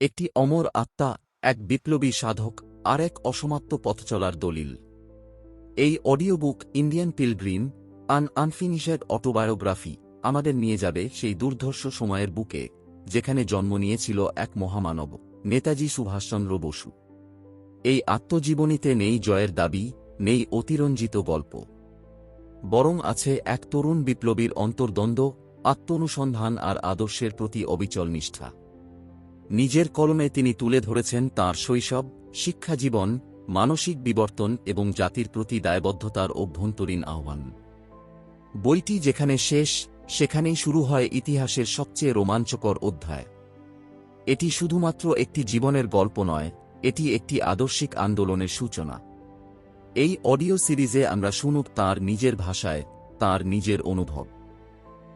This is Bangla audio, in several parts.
একটি অমর আত্মা, এক বিপ্লবী সাধক, আর এক অসমাপ্ত পথচলার দলিল। এই audio book Indian pilgrim, un unfinished autobiography, আমাদের নিয়ে যাবে সেই দুর্ধর্ষ সময়ের বুকে, যেখানে জন্ম নিয়েছিল এক মহামানব, নেতাজি সুভাষচন্দ্র বসু। এই আত্মজীবনীতে নেই জয়ের দাবি, নেই অতিরঞ্জিত গল্প। বরং আছে এক তরুণ বিপ্লবীর অন্তর্দ্বন্দ্ব, আত্মনুসন্ধান আর আদর্শের প্রতি অবিচল নিষ্ঠা। নিজের কলমে তিনি তুলে ধরেছেন তাঁর শৈশব শিক্ষাজীবন মানসিক বিবর্তন এবং জাতির প্রতি দায়বদ্ধতার অভ্যন্তরীণ আহ্বান। বইটি যেখানে শেষ, সেখানেই শুরু হয় ইতিহাসের সবচেয়ে রোমাঞ্চকর অধ্যায়। এটি শুধুমাত্র একটি জীবনের গল্প নয়, এটি একটি আদর্শিক আন্দোলনের সূচনা। এই অডিও সিরিজে আমরা শুনুক তার নিজের ভাষায়, তার নিজের অনুভব।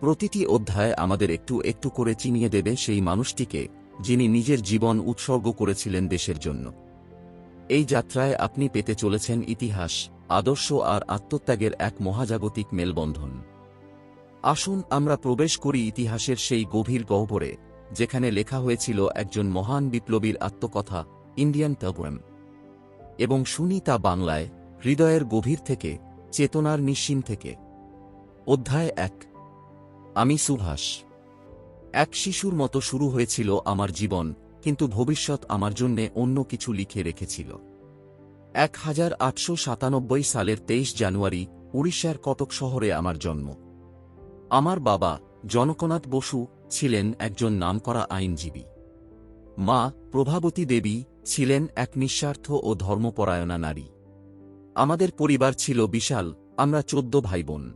প্রতিটি অধ্যায় আমাদের একটু একটু করে চিনিয়ে দেবে সেই মানুষটিকে যিনি নিজের জীবন উৎসর্গ করেছিলেন দেশের জন্য। এই যাত্রায় আপনি পেতে চলেছেন ইতিহাস, আদর্শ আর আত্মত্যাগের এক মহাজাগতিক মেলবন্ধন। আসুন আমরা প্রবেশ করি ইতিহাসের সেই গভীর গহ্বরে, যেখানে লেখা হয়েছিল একজন মহান বিপ্লবীর আত্মকথা, ইন্ডিয়ান টাবুয়েম এবং শুনি তা বাংলায়, হৃদয়ের গভীর থেকে, চেতনার নিশ্চিন থেকে। অধ্যায় এক। আমি সুভাষ। এক শিশুর মতো শুরু হয়েছিল আমার জীবন, কিন্তু ভবিষ্যৎ আমার জন্যে অন্য কিছু লিখে রেখেছিল। এক হাজার আটশো সাতানব্বই সালের তেইশ জানুয়ারি, উড়িষ্যার কটক শহরে আমার জন্ম। আমার বাবা, জনকনাথ বসু, ছিলেন একজন নামকরা আইনজীবী। মা, প্রভাবতী দেবী, ছিলেন এক নিঃস্বার্থ ও ধর্মপরায়ণা নারী। আমাদের পরিবার ছিল বিশাল, আমরা চোদ্দ ভাইবোন।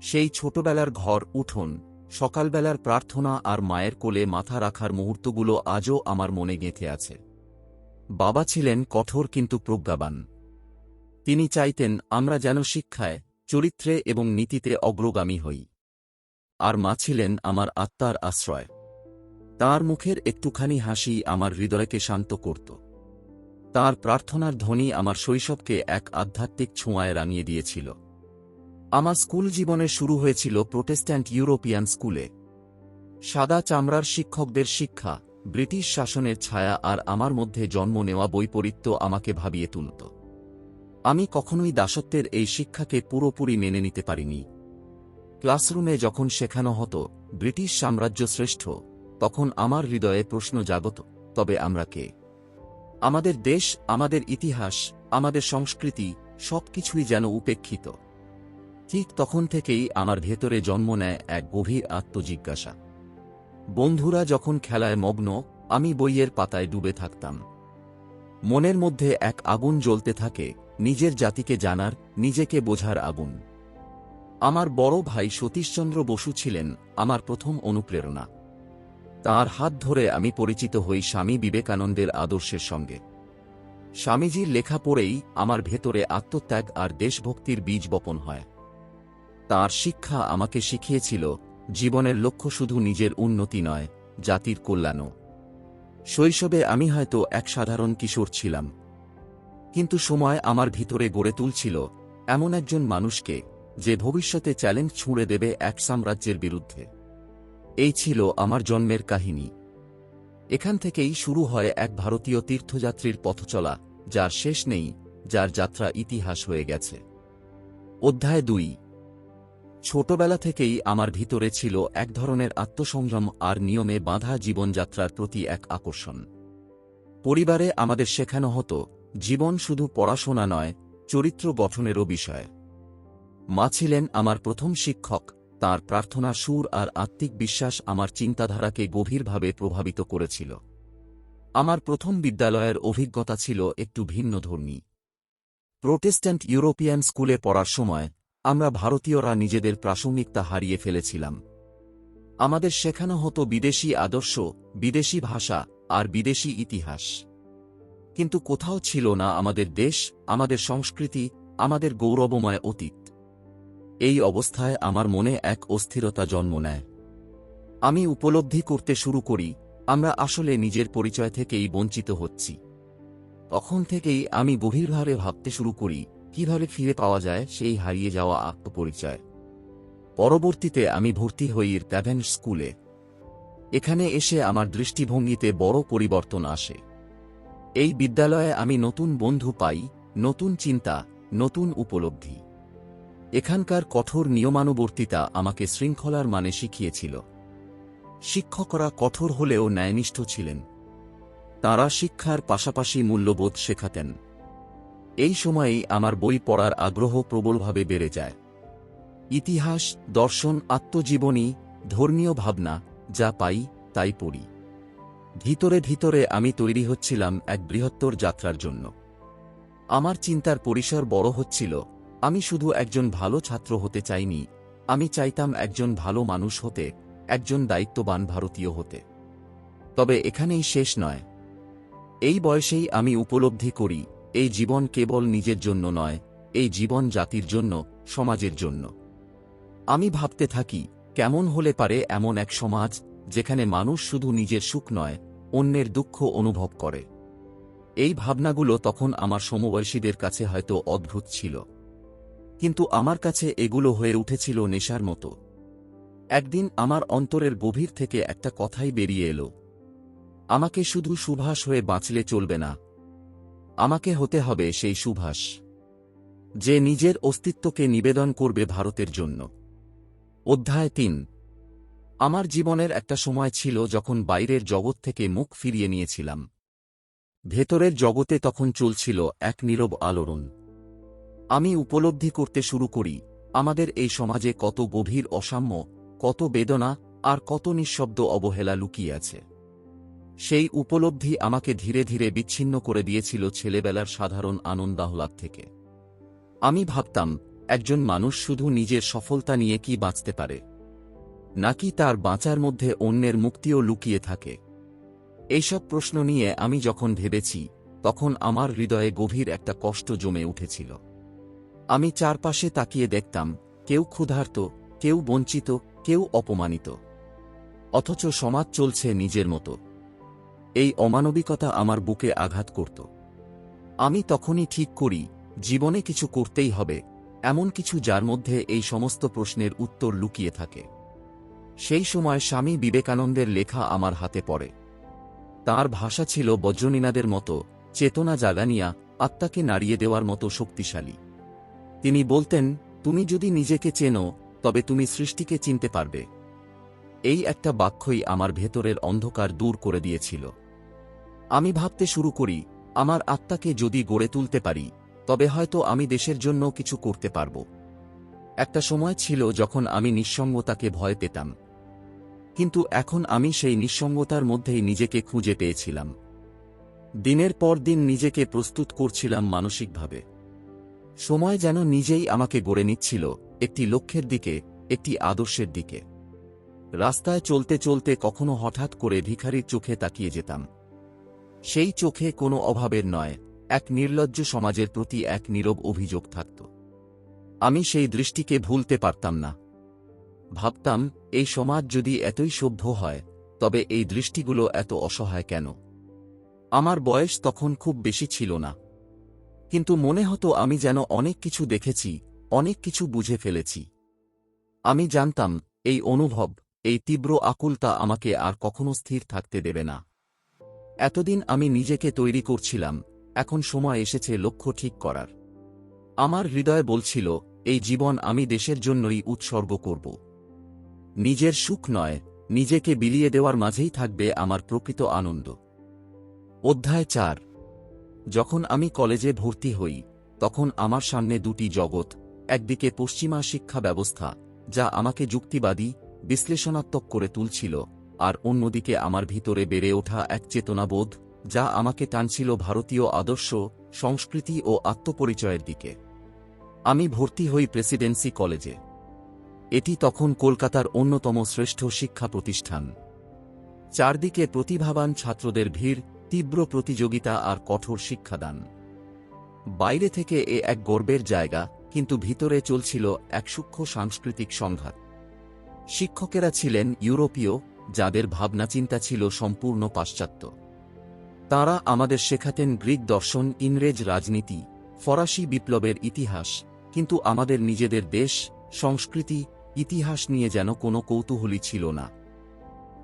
সেই ছোটবেলার ঘর, উঠোন সকালবেলার প্রার্থনা আর মায়ের কোলে মাথা রাখার মুহূর্তগুলো আজও আমার মনে গেঁথে আছে। বাবা ছিলেন কঠোর কিন্তু প্রজ্ঞাবান। তিনি চাইতেন আমরা যেন শিক্ষায়, চরিত্রে এবং নীতিতে অগ্রগামী হই। আর মা ছিলেন আমার আত্মার আশ্রয়। তার মুখের একটুখানি হাসি আমার হৃদয়কে শান্ত করত। তার প্রার্থনার ধ্বনি আমার শৈশবকে এক আধ্যাত্মিক ছোঁয়ায় রাঙিয়ে দিয়েছিল। আমার স্কুল জীবনে শুরু হয়েছিল প্রোটেস্ট্যান্ট ইউরোপিয়ান স্কুলে। সাদা চামড়ার শিক্ষকদের শিক্ষা, ব্রিটিশ শাসনের ছায়া আর আমার মধ্যে জন্ম নেওয়া বৈপরীত্য আমাকে ভাবিয়ে তুলত। আমি কখনোই দাসত্বের এই শিক্ষাকে পুরোপুরি মেনে নিতে পারিনি। ক্লাসরুমে যখন শেখানো হতো, ব্রিটিশ সাম্রাজ্য শ্রেষ্ঠ, তখন আমার হৃদয়ে প্রশ্ন জাগত, তবে আমরা কে? আমাদের দেশ, আমাদের ইতিহাস, আমাদের সংস্কৃতি, সবকিছুই যেন উপেক্ষিত। ঠিক তখন থেকেই আমার ভেতরে জন্ম নেয় এক গভীর আত্মজিজ্ঞাসা। বন্ধুরা যখন খেলায় মগ্ন, আমি বইয়ের পাতায় ডুবে থাকতাম। মনের মধ্যে এক আগুন জ্বলতে থাকে, নিজের জাতিকে জানার, নিজেকে বোঝার আগুন। আমার বড় ভাই সতীশচন্দ্র বসু ছিলেন আমার প্রথম অনুপ্রেরণা। তার হাত ধরে আমি পরিচিত হই স্বামী বিবেকানন্দের আদর্শের সঙ্গে। স্বামীজির লেখা পড়েই আমার ভেতরে আত্মত্যাগ আর দেশভক্তির বীজ বপন হয়। তার শিক্ষা আমাকে শিখিয়েছিল, জীবনের লক্ষ্য শুধু নিজের উন্নতি নয়, জাতির কল্যাণও। শৈশবে আমি হয়তো এক সাধারণ কিশোর ছিলাম। কিন্তু সময় আমার ভিতরে গড়ে তুলছিল এমন একজন মানুষকে যে ভবিষ্যতে চ্যালেঞ্জ ছুঁড়ে দেবে এক সাম্রাজ্যের বিরুদ্ধে। এই ছিল আমার জন্মের কাহিনী। এখান থেকেই শুরু হয় এক ভারতীয় তীর্থযাত্রীর পথচলা যার শেষ নেই, যার যাত্রা ইতিহাস হয়ে গেছে। অধ্যায় দুই ছোটবেলা থেকেই আমার ভিতরে ছিল এক ধরনের আত্মসংযম আর নিয়মে বাঁধা জীবনযাত্রার প্রতি এক আকর্ষণ। পরিবারে আমাদের শেখানো হতো, জীবন শুধু পড়াশোনা নয়, চরিত্র গঠনেরও বিষয়। মা ছিলেন আমার প্রথম শিক্ষক, তার প্রার্থনা সুর আর আত্মিক বিশ্বাস আমার চিন্তাধারাকে গভীরভাবে প্রভাবিত করেছিল। আমার প্রথম বিদ্যালয়ের অভিজ্ঞতা ছিল একটু ভিন্নধর্মী প্রোটেস্ট্যান্ট ইউরোপিয়ান স্কুলে পড়ার সময় আমরা ভারতীয়রা নিজেদের প্রাসঙ্গিকতা হারিয়ে ফেলেছিলাম। আমাদের শেখানো হতো বিদেশি আদর্শ, বিদেশি ভাষা আর বিদেশি ইতিহাস। কিন্তু কোথাও ছিল না আমাদের দেশ, আমাদের সংস্কৃতি, আমাদের গৌরবময় অতীত। এই অবস্থায় আমার মনে এক অস্থিরতা জন্ম নেয়। আমি উপলব্ধি করতে শুরু করি, আমরা আসলে নিজের পরিচয় থেকেই বঞ্চিত হচ্ছি। তখন থেকেই আমি গভীরভাবে ভাবতে শুরু করি কীভাবে ফিরে পাওয়া যায় সেই হারিয়ে যাওয়া আত্মপরিচয়? পরবর্তীতে আমি ভর্তি হই ট্যাভেন স্কুলে। এখানে এসে আমার দৃষ্টিভঙ্গিতে বড় পরিবর্তন আসে। এই বিদ্যালয়ে আমি নতুন বন্ধু পাই, নতুন চিন্তা, নতুন উপলব্ধি। এখানকার কঠোর নিয়মানুবর্তিতা আমাকে শৃঙ্খলার মানে শিখিয়েছিল। শিক্ষকরা কঠোর হলেও ন্যায়নিষ্ঠ ছিলেন। তাঁরা শিক্ষার পাশাপাশি মূল্যবোধ শেখাতেন। এই সময়েই আমার বই পড়ার আগ্রহ প্রবলভাবে বেড়ে যায়। ইতিহাস, দর্শন, আত্মজীবনী, ধর্মীয় ভাবনা, যা পাই, তাই পড়ি। ভিতরে ভিতরে আমি তৈরি হচ্ছিলাম এক বৃহত্তর যাত্রার জন্য। আমার চিন্তার পরিসর বড় হচ্ছিল, আমি শুধু একজন ভালো ছাত্র হতে চাইনি, আমি চাইতাম একজন ভালো মানুষ হতে, একজন দায়িত্ববান ভারতীয় হতে। তবে এখানেই শেষ নয়। এই বয়সেই আমি উপলব্ধি করি এই জীবন কেবল নিজের জন্য নয়, এই জীবন জাতির জন্য, সমাজের জন্য। আমি ভাবতে থাকি, কেমন হলে পারে এমন এক সমাজ, যেখানে মানুষ শুধু নিজের সুখ নয়, অন্যের দুঃখ অনুভব করে। এই ভাবনাগুলো তখন আমার সমবয়সীদের কাছে হয়তো অদ্ভুত ছিল। কিন্তু আমার কাছে এগুলো হয়ে উঠেছিল নেশার মতো। একদিন আমার অন্তরের গভীর থেকে একটা কথাই বেরিয়ে এলো। আমাকে শুধু সুভাষ হয়ে বাঁচলে চলবে না আমাকে হতে হবে সেই সুভাষ, যে নিজের অস্তিত্বকে নিবেদন করবে ভারতের জন্য। অধ্যায় তিন। আমার জীবনের একটা সময় ছিল যখন বাইরের জগৎ থেকে মুখ ফিরিয়ে নিয়েছিলাম। ভেতরের জগতে তখন চলছিল এক নীরব আলোড়ন। আমি উপলব্ধি করতে শুরু করি, আমাদের এই সমাজে কত গভীর অসাম্য, কত বেদনা, আর কত নিঃশব্দ অবহেলা লুকিয়ে আছে। সেই উপলব্ধি আমাকে ধীরে ধীরে বিচ্ছিন্ন করে দিয়েছিল ছেলেবেলার সাধারণ আনন্দাহ্লাদ থেকে। আমি ভাবতাম, একজন মানুষ শুধু নিজের সফলতা নিয়ে কি বাঁচতে পারে? নাকি তার বাঁচার মধ্যে অন্যের মুক্তিও লুকিয়ে থাকে? এইসব প্রশ্ন নিয়ে আমি যখন ভেবেছি, তখন আমার হৃদয়ে গভীর একটা কষ্ট জমে উঠেছিল। আমি চারপাশে তাকিয়ে দেখতাম, কেউ ক্ষুধার্ত, কেউ বঞ্চিত, কেউ অপমানিত। অথচ সমাজ চলছে নিজের মতো। এই অমানবিকতা আমার বুকে আঘাত করত। আমি তখনই ঠিক করি, জীবনে কিছু করতেই হবে, এমন কিছু যার মধ্যে এই সমস্ত প্রশ্নের উত্তর লুকিয়ে থাকে। সেই সময় স্বামী বিবেকানন্দের লেখা আমার হাতে পড়ে। তার ভাষা ছিল বজ্রনীনাদের মতো, চেতনা জাগানিয়া, আত্মাকে নাড়িয়ে দেওয়ার মতো শক্তিশালী। তিনি বলতেন, তুমি যদি নিজেকে চেনো, তবে তুমি সৃষ্টিকে চিনতে পারবে। এই একটা বাক্যই আমার ভেতরের অন্ধকার দূর করে দিয়েছিল। আমি ভাবতে শুরু করি, আমার আত্মাকে যদি গড়ে তুলতে পারি, তবে হয়তো আমি দেশের জন্য কিছু করতে পারব। একটা সময় ছিল যখন আমি নিঃসঙ্গতাকে ভয় পেতাম। কিন্তু এখন আমি সেই নিঃসঙ্গতার মধ্যেই নিজেকে খুঁজে পেয়েছিলাম। দিনের পর দিন নিজেকে প্রস্তুত করছিলাম মানসিকভাবে। সময় যেন নিজেই আমাকে গড়ে নিচ্ছিল, একটি লক্ষ্যের দিকে, একটি আদর্শের দিকে। রাস্তায় চলতে চলতে কখনো হঠাৎ করে ভিখারির চোখে তাকিয়ে যেতাম। সেই চোখে কোনো অভাবের নয়, এক নির্লজ্জ সমাজের প্রতি এক নীরব অভিযোগ থাকত। আমি সেই দৃষ্টিকে ভুলতে পারতাম না। ভাবতাম, এই সমাজ যদি এতই সভ্য হয়, তবে এই দৃষ্টিগুলো এত অসহায় কেন? আমার বয়স তখন খুব বেশি ছিল না। কিন্তু মনে হতো আমি যেন অনেক কিছু দেখেছি, অনেক কিছু বুঝে ফেলেছি। আমি জানতাম, এই অনুভব, এই তীব্র আকুলতা আমাকে আর কখনো স্থির থাকতে দেবে না। এতদিন আমি নিজেকে তৈরি করছিলাম, এখন সময় এসেছে লক্ষ্য ঠিক করার। আমার হৃদয় বলছিল, এই জীবন আমি দেশের জন্যই উৎসর্গ করব। নিজের সুখ নয়, নিজেকে বিলিয়ে দেওয়ার মাঝেই থাকবে আমার প্রকৃত আনন্দ। অধ্যায় চার। যখন আমি কলেজে ভর্তি হই, তখন আমার সামনে দুটি জগৎ, একদিকে পশ্চিমা শিক্ষা ব্যবস্থা, যা আমাকে যুক্তিবাদী, বিশ্লেষণাত্মক করে তুলছিল আর অন্যদিকে আমার ভিতরে বেড়ে ওঠা এক চেতনাবোধ, যা আমাকে টানছিল ভারতীয় আদর্শ, সংস্কৃতি ও আত্মপরিচয়ের দিকে। আমি ভর্তি হই প্রেসিডেন্সি কলেজে। এটি তখন কলকাতার অন্যতম শ্রেষ্ঠ শিক্ষা প্রতিষ্ঠান। চারদিকে প্রতিভাবান ছাত্রদের ভিড়, তীব্র প্রতিযোগিতা আর কঠোর শিক্ষাদান। বাইরে থেকে এ এক গর্বের জায়গা, কিন্তু ভিতরে চলছিল এক সূক্ষ্ম সাংস্কৃতিক সংঘাত। শিক্ষকেরা ছিলেন ইউরোপীয় যাদের ভাবনাচিন্তা ছিল সম্পূর্ণ পাশ্চাত্য। তাঁরা আমাদের শেখাতেন গ্রিক দর্শন, ইংরেজ রাজনীতি, ফরাসি বিপ্লবের ইতিহাস, কিন্তু আমাদের নিজেদের দেশ, সংস্কৃতি, ইতিহাস নিয়ে যেন কোনো কৌতূহলী ছিল না।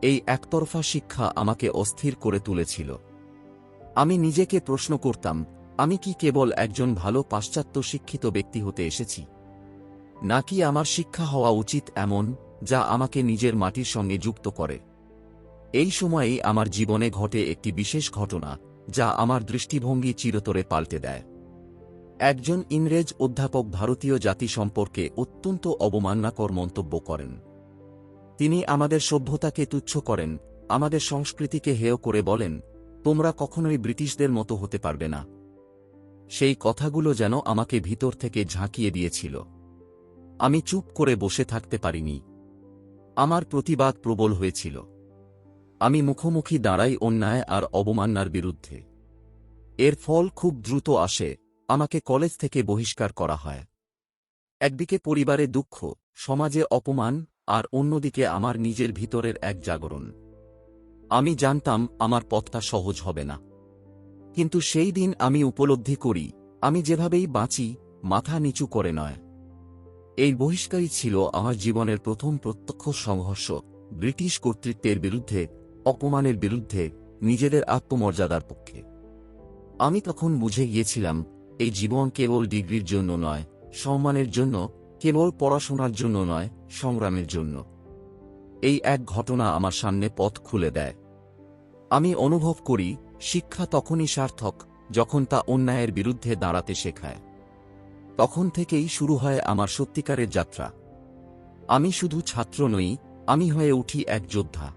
এই একতরফা শিক্ষা আমাকে অস্থির করে তুলেছিল। আমি নিজেকে প্রশ্ন করতাম, আমি কি কেবল একজন ভালো পাশ্চাত্য শিক্ষিত ব্যক্তি হতে এসেছি? নাকি আমার শিক্ষা হওয়া উচিত এমন যা আমাকে নিজের মাটির সঙ্গে যুক্ত করে। এই সময়েই আমার জীবনে ঘটে একটি বিশেষ ঘটনা, যা আমার দৃষ্টিভঙ্গি চিরতরে পাল্টে দেয়। একজন ইংরেজ অধ্যাপক ভারতীয় জাতি সম্পর্কে অত্যন্ত অবমাননাকর মন্তব্য করেন। তিনি আমাদের সভ্যতাকে তুচ্ছ করেন, আমাদের সংস্কৃতিকে হেয় করে বলেন, তোমরা কখনোই ব্রিটিশদের মতো হতে পারবে না। সেই কথাগুলো যেন আমাকে ভিতর থেকে ঝাঁকিয়ে দিয়েছিল। আমি চুপ করে বসে থাকতে পারিনি। আমার প্রতিবাদ প্রবল হয়েছিল। আমি মুখোমুখি দাঁড়াই অন্যায় আর অবমাননার বিরুদ্ধে। এর ফল খুব দ্রুত আসে, আমাকে কলেজ থেকে বহিষ্কার করা হয়। একদিকে পরিবারে দুঃখ, সমাজে অপমান, আর অন্যদিকে আমার নিজের ভিতরের এক জাগরণ। আমি জানতাম, আমার পথটা সহজ হবে না। কিন্তু সেই দিন আমি উপলব্ধি করি, আমি যেভাবেই বাঁচি, মাথা নিচু করে নয়। এই বহিষ্কারই ছিল আমার জীবনের প্রথম প্রত্যক্ষ সংঘর্ষ। ব্রিটিশ কর্তৃত্বের বিরুদ্ধে, অপমানের বিরুদ্ধে, নিজেদের আত্মমর্যাদার পক্ষে। আমি তখন বুঝে গিয়েছিলাম, এই জীবন কেবল ডিগ্রির জন্য নয়, সম্মানের জন্য, কেবল পড়াশোনার জন্য নয়, সংগ্রামের জন্য। এই এক ঘটনা আমার সামনে পথ খুলে দেয়। আমি অনুভব করি, শিক্ষা তখনই সার্থক, যখন তা অন্যায়ের বিরুদ্ধে দাঁড়াতে শেখায়। তখন থেকেই শুরু হয় আমার সত্যিকারের যাত্রা। আমি শুধু ছাত্র নই, আমি হয়ে উঠি এক যোদ্ধা।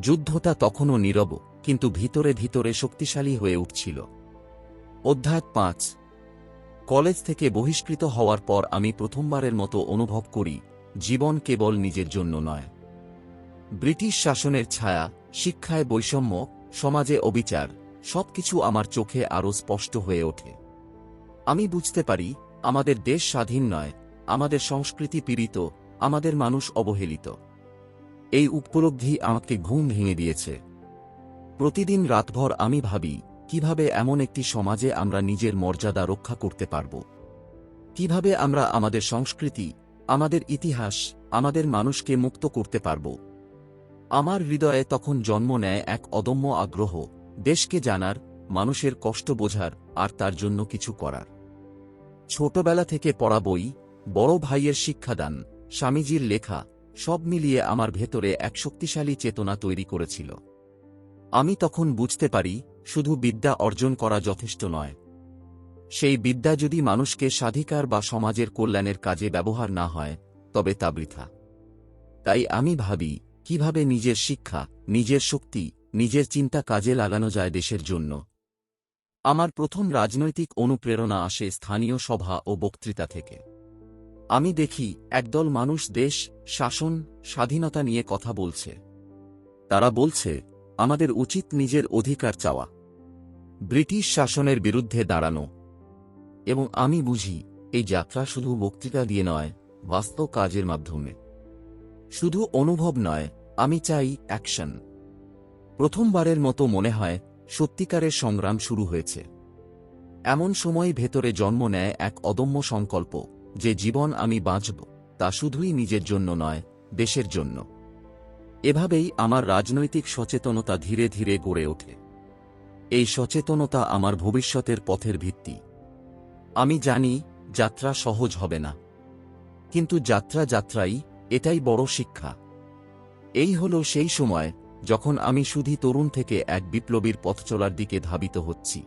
যুদ্ধটা তখনও নীরব, কিন্তু ভিতরে ভিতরে শক্তিশালী হয়ে উঠছিল। অধ্যায় পাঁচ। কলেজ থেকে বহিষ্কৃত হওয়ার পর আমি প্রথমবারের মতো অনুভব করি, জীবন কেবল নিজের জন্য নয়। ব্রিটিশ শাসনের ছায়া, শিক্ষায় বৈষম্য, সমাজে অবিচার, সবকিছু আমার চোখে আরও স্পষ্ট হয়ে ওঠে। আমি বুঝতে পারি, আমাদের দেশ স্বাধীন নয়, আমাদের সংস্কৃতি পীড়িত, আমাদের মানুষ অবহেলিত। এই উপলব্ধি আমাকে ঘুম ভেঙে দিয়েছে। প্রতিদিন রাতভর আমি ভাবি, কীভাবে এমন একটি সমাজে আমরা নিজের মর্যাদা রক্ষা করতে পারব? কীভাবে আমরা আমাদের সংস্কৃতি, আমাদের ইতিহাস, আমাদের মানুষকে মুক্ত করতে পারব? আমার হৃদয়ে তখন জন্ম নেয় এক অদম্য আগ্রহ, দেশকে জানার, মানুষের কষ্ট বোঝার, আর তার জন্য কিছু করার। ছোটবেলা থেকে পড়া বই, বড় ভাইয়ের শিক্ষাদান, স্বামীজির লেখা, সব মিলিয়ে আমার ভেতরে এক শক্তিশালী চেতনা তৈরি করেছিল। আমি তখন বুঝতে পারি, শুধু বিদ্যা অর্জন করা যথেষ্ট নয়। সেই বিদ্যা যদি মানুষকে স্বাধিকার বা সমাজের কল্যাণের কাজে ব্যবহার না হয়, তবে তা বৃথা। তাই আমি ভাবি, কীভাবে নিজের শিক্ষা, নিজের শক্তি, নিজের চিন্তা কাজে লাগানো যায় দেশের জন্য। আমার প্রথম রাজনৈতিক অনুপ্রেরণা আসে স্থানীয় সভা ও বক্তৃতা থেকে। আমি দেখি, একদল মানুষ দেশ, শাসন, স্বাধীনতা নিয়ে কথা বলছে। তারা বলছে, আমাদের উচিত নিজের অধিকার চাওয়া। ব্রিটিশ শাসনের বিরুদ্ধে দাঁড়ানো। এবং আমি বুঝি, এই যাত্রা শুধু বক্তৃতা দিয়ে নয়, বাস্তব কাজের মাধ্যমে। শুধু অনুভব নয়, আমি চাই অ্যাকশন। প্রথমবারের মতো মনে হয় সত্যিকারের সংগ্রাম শুরু হয়েছে। এমন সময় ভেতরে জন্ম নেয় এক অদম্য সংকল্প, যে জীবন আমি বাঁচব, তা শুধুই নিজের জন্য নয়, দেশের জন্য। এভাবেই আমার রাজনৈতিক সচেতনতা ধীরে ধীরে গড়ে ওঠে। এই সচেতনতা আমার ভবিষ্যতের পথের ভিত্তি। আমি জানি, যাত্রা সহজ হবে না। কিন্তু যাত্রা যাত্রাই এটাই বড় শিক্ষা। এই হল সেই সময় যখন আমি শুধু তরুণ থেকে এক বিপ্লবীর পথচলার দিকে ধাবিত হচ্ছি।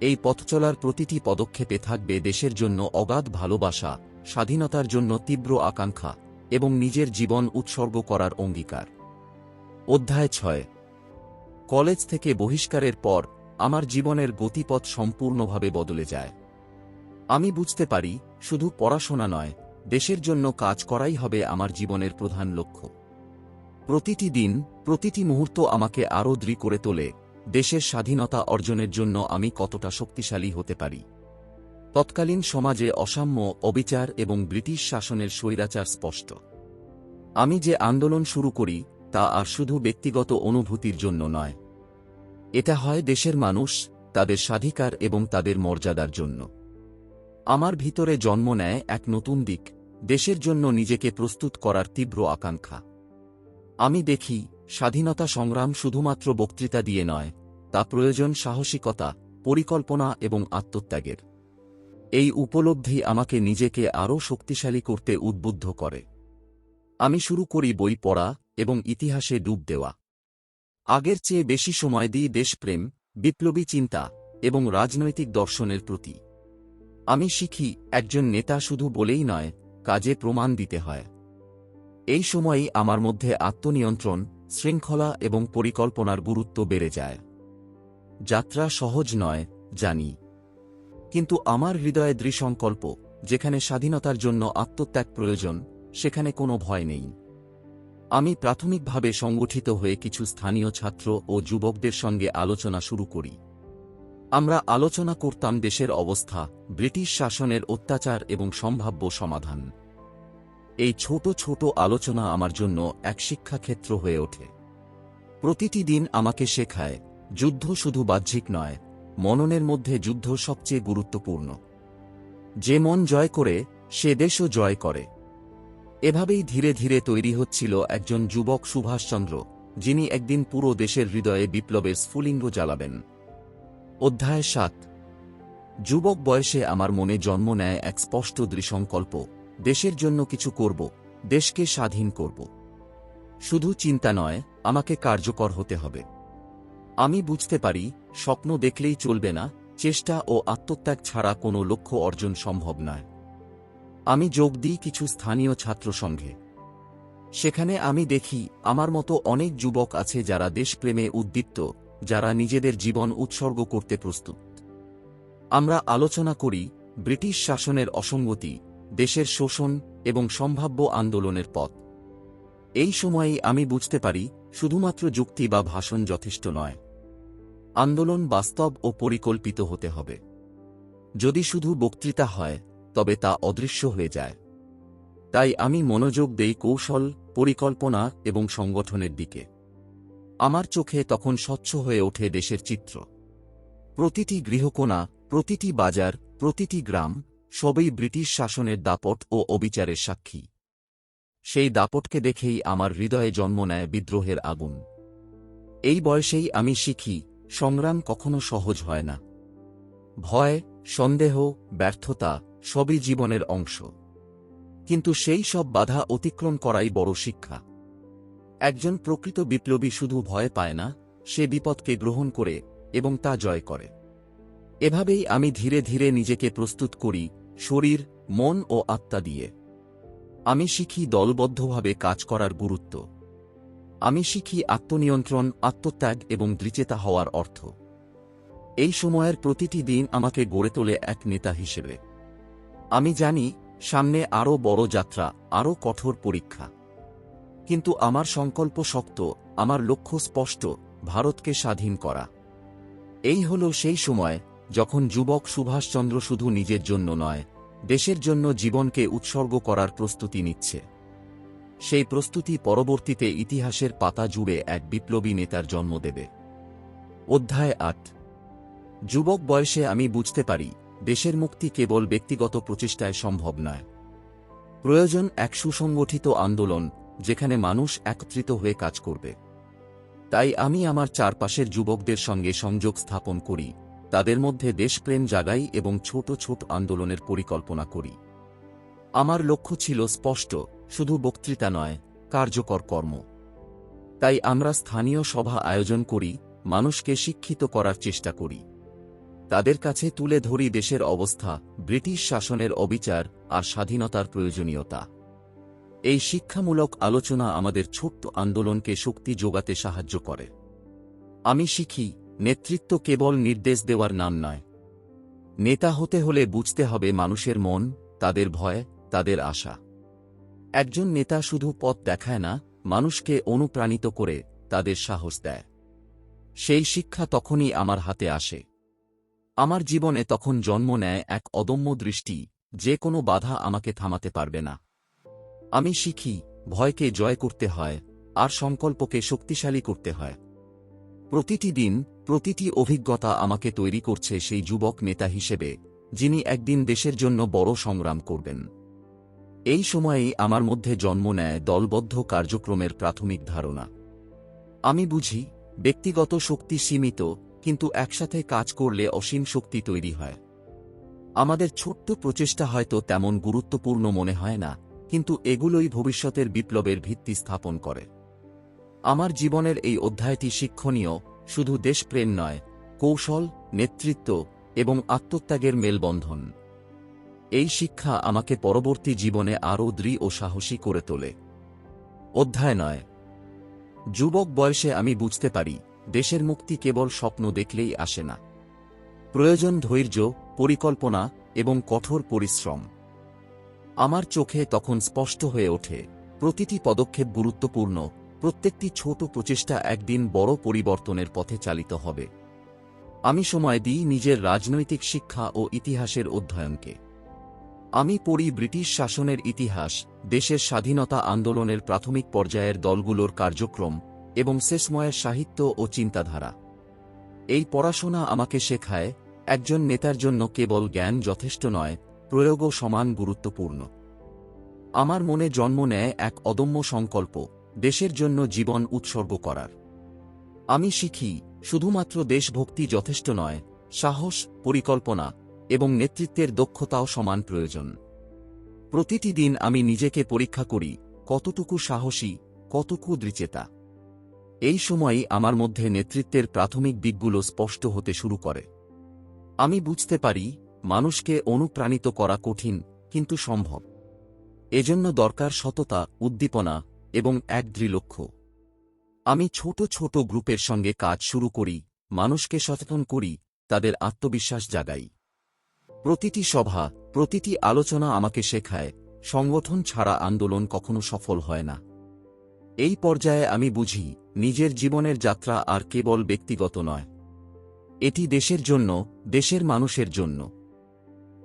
এই পথচলার প্রতিটি পদক্ষেপে থাকবে দেশের জন্য অগাধ ভালোবাসা, স্বাধীনতার জন্য তীব্র আকাঙ্ক্ষা এবং নিজের জীবন উৎসর্গ করার অঙ্গীকার। অধ্যায় ছয়। কলেজ থেকে বহিষ্কারের পর আমার জীবনের গতিপথ সম্পূর্ণভাবে বদলে যায়। আমি বুঝতে পারি, শুধু পড়াশোনা নয়, দেশের জন্য কাজ করাই হবে আমার জীবনের প্রধান লক্ষ্য। প্রতিটি দিন, প্রতিটি মুহূর্ত আমাকে আরও দৃঢ় করে তোলে, দেশের স্বাধীনতা অর্জনের জন্য আমি কতটা শক্তিশালী হতে পারি। তৎকালীন সমাজে অসাম্য, অবিচার এবং ব্রিটিশ শাসনের স্বৈরাচার স্পষ্ট। আমি যে আন্দোলন শুরু করি, তা আর শুধু ব্যক্তিগত অনুভূতির জন্য নয়। এটা হয় দেশের মানুষ, তাদের স্বাধিকার এবং তাদের মর্যাদার জন্য। আমার ভিতরে জন্ম নেয় এক নতুন দিক, দেশের জন্য নিজেকে প্রস্তুত করার তীব্র আকাঙ্ক্ষা। আমি দেখি, স্বাধীনতা সংগ্রাম শুধুমাত্র বক্তৃতা দিয়ে নয়, তা প্রয়োজন সাহসিকতা, পরিকল্পনা এবং আত্মত্যাগের। এই উপলব্ধি আমাকে নিজেকে আরও শক্তিশালী করতে উদ্বুদ্ধ করে। আমি শুরু করি বই পড়া এবং ইতিহাসে ডুব দেওয়া। আগের চেয়ে বেশি সময় দিই দেশপ্রেম, বিপ্লবী চিন্তা এবং রাজনৈতিক দর্শনের প্রতি। আমি শিখি, একজন নেতা শুধু বলেই নয়, কাজে প্রমাণ দিতে হয়। এই সময়েই আমার মধ্যে আত্মনিয়ন্ত্রণ, শৃঙ্খলা এবং পরিকল্পনার গুরুত্ব বেড়ে যায়। যাত্রা সহজ নয়, জানি। কিন্তু আমার হৃদয়ে দৃঢ়সংকল্প, যেখানে স্বাধীনতার জন্য আত্মত্যাগ প্রয়োজন, সেখানে কোনো ভয় নেই। আমি প্রাথমিকভাবে সংগঠিত হয়ে কিছু স্থানীয় ছাত্র ও যুবকদের সঙ্গে আলোচনা শুরু করি। আমরা আলোচনা করতাম দেশের অবস্থা, ব্রিটিশ শাসনের অত্যাচার এবং সম্ভাব্য সমাধান। এই ছোট ছোট আলোচনা আমার জন্য এক শিক্ষাক্ষেত্র হয়ে ওঠে। প্রতিটি দিন আমাকে শেখায়, যুদ্ধ শুধু বাহ্যিক নয়, মননের মধ্যে যুদ্ধ সবচেয়ে গুরুত্বপূর্ণ। যে মন জয় করে, সে দেশও জয় করে। এভাবেই ধীরে ধীরে তৈরি হচ্ছিল একজন যুবক সুভাষচন্দ্র, যিনি একদিন পুরো দেশের হৃদয়ে বিপ্লবের স্ফুলিঙ্গ জ্বালাবেন। অধ্যায় সাত। যুবক বয়সে আমার মনে জন্ম নেয় এক স্পষ্ট দৃঢ়সংকল্প। দেশের জন্য কিছু করব, দেশকে স্বাধীন করব। শুধু চিন্তা নয়, আমাকে কার্যকর হতে হবে। আমি বুঝতে পারি, স্বপ্ন দেখলেই চলবে না, চেষ্টা ও আত্মত্যাগ ছাড়া কোনো লক্ষ্য অর্জন সম্ভব নয়। আমি যোগ দিই কিছু স্থানীয় ছাত্র সংঘে সেখানে আমি দেখি, আমার মতো অনেক যুবক আছে যারা দেশপ্রেমে উদ্দীপ্ত, যারা নিজেদের জীবন উৎসর্গ করতে প্রস্তুত। আমরা আলোচনা করি, ব্রিটিশ শাসনের অসঙ্গতি দেশের শোষণ এবং সম্ভাব্য আন্দোলনের পথ। এই সময়ে আমি বুঝতে পারি, শুধুমাত্র যুক্তি বা ভাষণ যথেষ্ট নয়। আন্দোলন বাস্তব ও পরিকল্পিত হতে হবে। যদি শুধু বক্তৃতা হয়, তবে তা অদৃশ্য হয়ে যায়। তাই আমি মনোযোগ দেই কৌশল, পরিকল্পনা এবং সংগঠনের দিকে। আমার চোখে তখন স্বচ্ছ হয়ে ওঠে দেশের চিত্র। প্রতিটি গৃহকোণা, প্রতিটি বাজার, প্রতিটি গ্রাম সবই ব্রিটিশ শাসনের দাপট ও অবিচারের সাক্ষী। সেই দাপটকে দেখেই আমার হৃদয়ে জন্ম নেয় বিদ্রোহের আগুন। এই বয়সেই আমি শিখি, সংগ্রাম কখনো সহজ হয় না। ভয়, সন্দেহ, ব্যর্থতা সবই জীবনের অংশ। কিন্তু সেই সব বাধা অতিক্রম করাই বড় শিক্ষা। একজন প্রকৃত বিপ্লবী শুধু ভয় পায় না, সে বিপদকে গ্রহণ করে এবং তা জয় করে। এভাবেই আমি ধীরে ধীরে নিজেকে প্রস্তুত করি শরীর, মন ও আত্মা দিয়ে। আমি শিখি দলবদ্ধভাবে কাজ করার গুরুত্ব। আমি শিখি আত্মনিয়ন্ত্রণ, আত্মত্যাগ এবং দৃচেতা হওয়ার অর্থ। এই সময়ের প্রতিটি দিন আমাকে গড়ে তোলে এক নেতা হিসেবে। আমি জানি, সামনে আরও বড় যাত্রা, আরও কঠোর পরীক্ষা। কিন্তু আমার সংকল্প শক্ত, আমার লক্ষ্য স্পষ্ট, ভারতকে স্বাধীন করা। এই হল সেই সময় যখন যুবক সুভাষচন্দ্র শুধু নিজের জন্য নয়, দেশের জন্য জীবনকে উৎসর্গ করার প্রস্তুতি নিচ্ছে। সেই প্রস্তুতি পরবর্তীতে ইতিহাসের পাতা জুড়ে এক বিপ্লবী নেতার জন্ম দেবে। অধ্যায় আট। যুবক বয়সে আমি বুঝতে পারি, দেশের মুক্তি কেবল ব্যক্তিগত প্রচেষ্টায় সম্ভব নয়। প্রয়োজন এক সুসংগঠিত আন্দোলন, যেখানে মানুষ একত্রিত হয়ে কাজ করবে। তাই আমি আমার চারপাশের যুবকদের সঙ্গে সংযোগ স্থাপন করি তাদের মধ্যে দেশপ্রেম জাগাই এবং ছোট ছোট আন্দোলনের পরিকল্পনা করি। আমার লক্ষ্য ছিল স্পষ্ট, শুধু বক্তৃতা নয়, কার্যকর কর্ম। তাই আমরা স্থানীয় সভা আয়োজন করি, মানুষকে শিক্ষিত করার চেষ্টা করি। তাদের কাছে তুলে ধরি দেশের অবস্থা, ব্রিটিশ শাসনের অবিচার আর স্বাধীনতার প্রয়োজনীয়তা। এই শিক্ষামূলক আলোচনা আমাদের ছোট্ট আন্দোলনকে শক্তি যোগাতে সাহায্য করে। আমি শিখি নেতৃত্ব কেবল নির্দেশ দেওয়ার নাম নয়। নেতা হতে হলে বুঝতে হবে মানুষের মন, তাদের ভয়, তাদের আশা। একজন নেতা শুধু পথ দেখায় না, মানুষকে অনুপ্রাণিত করে, তাদের সাহস দেয়। সেই শিক্ষা তখনই আমার হাতে আসে। আমার জীবনে তখন জন্ম নেয় এক অদম্য দৃষ্টি, যে কোনো বাধা আমাকে থামাতে পারবে না। আমি শিখি, ভয়কে জয় করতে হয়, আর সংকল্পকে শক্তিশালী করতে হয়। প্রতিটি দিন, প্রতিটি অভিজ্ঞতা আমাকে তৈরি করছে সেই যুবক নেতা হিসেবে, যিনি একদিন দেশের জন্য বড় সংগ্রাম করবেন। এই সময়েই আমার মধ্যে জন্ম নেয় দলবদ্ধ কার্যক্রমের প্রাথমিক ধারণা। আমি বুঝি, ব্যক্তিগত শক্তি সীমিত, কিন্তু একসাথে কাজ করলে অসীম শক্তি তৈরি হয়। আমাদের ছোট্ট প্রচেষ্টা হয়তো তেমন গুরুত্বপূর্ণ মনে হয় না, কিন্তু এগুলোই ভবিষ্যতের বিপ্লবের ভিত্তি স্থাপন করে। আমার জীবনের এই অধ্যায়টি শিক্ষণীয়, শুধু দেশপ্রেম নয়, কৌশল, নেতৃত্ব এবং আত্মত্যাগের মেলবন্ধন। এই শিক্ষা আমাকে পরবর্তী জীবনে আরও দৃঢ় ও সাহসী করে তোলে। অধ্যায় নয়। যুবক বয়সে আমি বুঝতে পারি, দেশের মুক্তি কেবল স্বপ্ন দেখলেই আসে না। প্রয়োজন ধৈর্য, পরিকল্পনা এবং কঠোর পরিশ্রম। আমার চোখে তখন স্পষ্ট হয়ে ওঠে, প্রতিটি পদক্ষেপ গুরুত্বপূর্ণ প্রত্যেকটি ছোট প্রচেষ্টা একদিন বড় পরিবর্তনের পথে চালিত হবে। আমি সময় দিই নিজের রাজনৈতিক শিক্ষা ও ইতিহাসের অধ্যয়নকে। আমি পড়ি ব্রিটিশ শাসনের ইতিহাস, দেশের স্বাধীনতা আন্দোলনের প্রাথমিক পর্যায়ের দলগুলোর কার্যক্রম এবং শেষময়ের সাহিত্য ও চিন্তাধারা। এই পড়াশোনা আমাকে শেখায়, একজন নেতার জন্য কেবল জ্ঞান যথেষ্ট নয়, প্রয়োগও সমান গুরুত্বপূর্ণ। আমার মনে জন্ম নেয় এক অদম্য সংকল্প দেশের জন্য জীবন উৎসর্গ করার। আমি শিখি, শুধুমাত্র দেশভক্তি যথেষ্ট নয়, সাহস, পরিকল্পনা এবং নেতৃত্বের দক্ষতাও সমান প্রয়োজন। প্রতিটি দিন আমি নিজেকে পরীক্ষা করি, কতটুকু সাহসী, কতটুকু দৃচেতা এই সময়ই আমার মধ্যে নেতৃত্বের প্রাথমিক দিকগুলো স্পষ্ট হতে শুরু করে। আমি বুঝতে পারি, মানুষকে অনুপ্রাণিত করা কঠিন, কিন্তু সম্ভব। এজন্য দরকার সততা, উদ্দীপনা এবং এক দৃঢ়লক্ষ্য। আমি ছোট ছোট গ্রুপের সঙ্গে কাজ শুরু করি, মানুষকে সচেতন করি, তাদের আত্মবিশ্বাস জাগাই। প্রতিটি সভা, প্রতিটি আলোচনা আমাকে শেখায়, সংগঠন ছাড়া আন্দোলন কখনো সফল হয় না। এই পর্যায়ে আমি বুঝি, নিজের জীবনের যাত্রা আর কেবল ব্যক্তিগত নয়। এটি দেশের জন্য, দেশের মানুষের জন্য।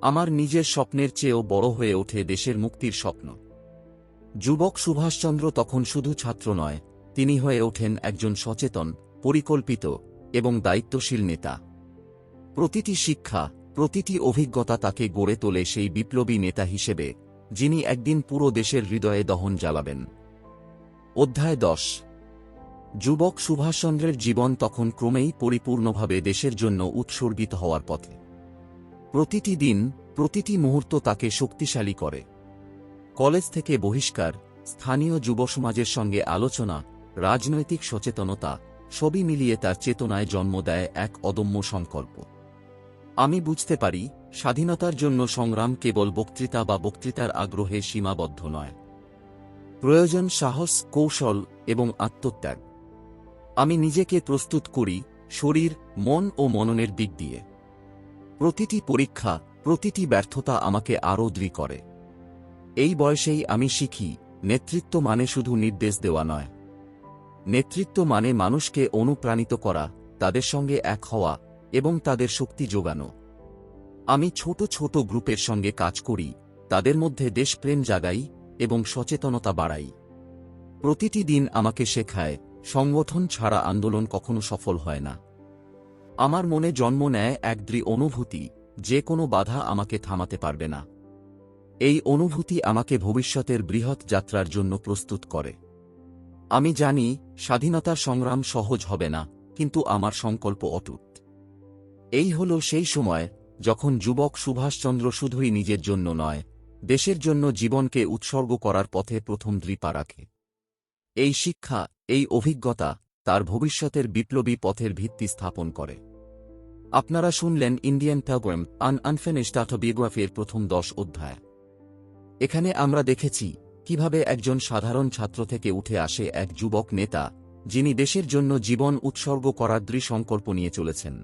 আমার নিজের স্বপ্নের চেয়েও বড় হয়ে ওঠে দেশের মুক্তির স্বপ্ন। যুবক সুভাষচন্দ্র তখন শুধু ছাত্র নয়, তিনি হয়ে ওঠেন একজন সচেতন, পরিকল্পিত এবং দায়িত্বশীল নেতা। প্রতিটি শিক্ষা, প্রতিটি অভিজ্ঞতা তাকে গড়ে তোলে সেই বিপ্লবী নেতা হিসেবে, যিনি একদিন পুরো দেশের হৃদয়ে দহন জ্বালাবেন। অধ্যায় দশ। যুবক সুভাষচন্দ্রের জীবন তখন ক্রমেই পরিপূর্ণভাবে দেশের জন্য উৎসর্গিত হওয়ার পথে। প্রতিটি দিন, প্রতিটি মুহূর্ত তাকে শক্তিশালী করে। কলেজ থেকে বহিষ্কার, স্থানীয় যুব সমাজের সঙ্গে আলোচনা, রাজনৈতিক সচেতনতা, সবই মিলিয়ে তার চেতনায় জন্ম দেয় এক অদম্য সংকল্প। আমি বুঝতে পারি, স্বাধীনতার জন্য সংগ্রাম কেবল বক্তৃতা বা বক্তৃতার আগ্রহে সীমাবদ্ধ নয়। প্রয়োজন সাহস, কৌশল এবং আত্মত্যাগ। আমি নিজেকে প্রস্তুত করি, শরীর, মন ও মননের দিক দিয়ে। প্রতিটি পরীক্ষা, প্রতিটি ব্যর্থতা আমাকে আরও দৃঢ় করে। এই বয়সেই আমি শিখি, নেতৃত্ব মানে শুধু নির্দেশ দেওয়া নয়। নেতৃত্ব মানে মানুষকে অনুপ্রাণিত করা, তাদের সঙ্গে এক হওয়া এবং তাদের শক্তি যোগানো। আমি ছোট ছোট গ্রুপের সঙ্গে কাজ করি, তাদের মধ্যে দেশপ্রেম জাগাই এবং সচেতনতা বাড়াই। প্রতিটি দিন আমাকে শেখায়, সংগঠন ছাড়া আন্দোলন কখনো সফল হয় না। আমার মনে জন্ম নেয় এক দৃঢ় অনুভূতি, যে কোনো বাধা আমাকে থামাতে পারবে না। এই অনুভূতি আমাকে ভবিষ্যতের বৃহৎ যাত্রার জন্য প্রস্তুত করে। আমি জানি, স্বাধীনতার সংগ্রাম সহজ হবে না, কিন্তু আমার সংকল্প অটুট। এই হল সেই সময়, যখন যুবক সুভাষচন্দ্র শুধুই নিজের জন্য নয়, দেশের জন্য জীবনকে উৎসর্গ করার পথে প্রথম দৃপা রাখে। এই শিক্ষা, এই অভিজ্ঞতা, তার ভবিষ্যতের বিপ্লবী পথের ভিত্তি স্থাপন করে। আপনারা শুনলেন ইন্ডিয়ান প্রোগ্রাম আন আনফিনিশড অটোবিওগ্রাফির প্রথম দশ অধ্যায়। এখানে আমরা দেখেছি কীভাবে একজন সাধারণ ছাত্র থেকে উঠে আসে এক যুবক নেতা, যিনি দেশের জন্য জীবন উৎসর্গ করার দৃঢ় সংকল্প নিয়ে চলেছেন।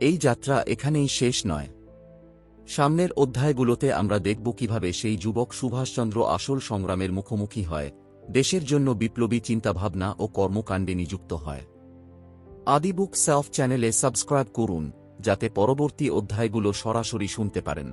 এই যাত্রা এখানেই শেষ নয়। সামনের অধ্যায়গুলোতে আমরা দেখব কীভাবে সেই যুবক সুভাষচন্দ্র আসল সংগ্রামের মুখোমুখি হয়, দেশের জন্য বিপ্লবী চিন্তাভাবনা ও কর্মকাণ্ডে নিযুক্ত হয়। আদিবুক সেলফ চ্যানেলে সাবস্ক্রাইব করুন, যাতে পরবর্তী অধ্যায়গুলো সরাসরি শুনতে পারেন।